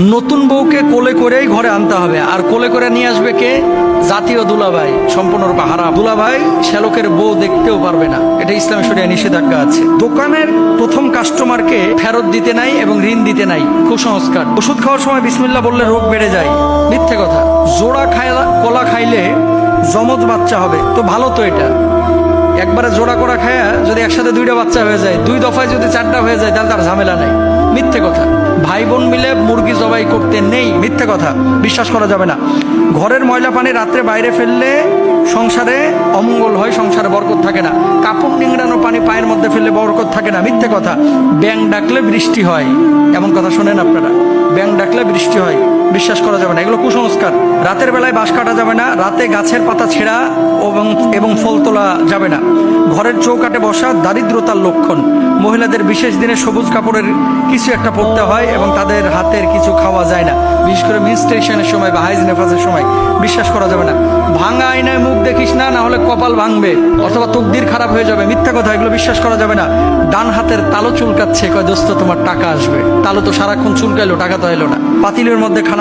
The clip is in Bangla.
নতুন বউকে কোলে করেই ঘরে আনতে হবে। আর কোলে করে নিয়ে আসবে কে? জাতীয় দুলাভাই সম্পূর্ণরূপে হারাম দুলাভাই শ্যালকের বউ দেখতেও পারবে না। এটা ইসলাম শরিয়া নিষেধাজ্ঞা আছে। দোকানের প্রথম কাস্টমারকে ফেরত দিতে নাই এবং ঋণ দিতে নাই। কুসংস্কার। ওষুধ খাওয়ার সময় বিসমিল্লা বললে রোগ বেড়ে যায়। মিথ্যে কথা। জোড়া খায়লা কলা খাইলে জমজ বাচ্চা হবে। তো ভালো তো এটা। একবারে জোড়া করা খায়া যদি একসাথে দুইটা বাচ্চা হয়ে যায়, দুই দফায় যদি চারটা হয়ে যায়, তাহলে তার ঝামেলা নাই। মিথ্যে কথা। বোন মিলে মুরগি জবাই করতে নেই। মিথ্যে কথা। বিশ্বাস করা যাবে না। ঘরের ময়লা পানি রাত্রে বাইরে ফেললে সংসারে অমঙ্গল হয়, সংসারে বরকত থাকে না। কাপড় নিংড়ানো পানি পায়ের মধ্যে ফেললে বরকত থাকে না। মিথ্যে কথা। ব্যাং ডাকলে বৃষ্টি হয়। এমন কথা শোনেন আপনারা। ব্যাং ডাকলে বৃষ্টি হয়। বিশ্বাস করা যাবে না। এগুলো কুসংস্কার। রাতের বেলায় বাঁশ কাটা যাবে না। রাতে গাছের পাতা ছেঁড়া এবং এবং ফল তোলা যাবে না। ঘরের চৌকাটে বসা দারিদ্রতার লক্ষণ। মহিলাদের বিশেষ দিনে সবুজ কাপড়ের কিছু একটা পরতে হয় এবং তাদের হাতের কিছু খাওয়া যায় না। বিশেষ করে মিনস্ট্রেশনের সময় বা হাইজ নেফাসের সময়। বিশ্বাস করা যাবে না। ভাঙা দেখিস না না হলে কপাল ভাঙবে, অথবা তকদির খারাপ হয়ে যাবে। মিথ্যা কথা, এগুলো বিশ্বাস করা যাবে না। ডান হাতের তালো চুলকাচ্ছে, কয়, দোস্ত, তোমার টাকা আসবে। তালো তো সারাক্ষণ চুলকাইলো, টাকা তো এলো না। পাতিলের মধ্যে খানা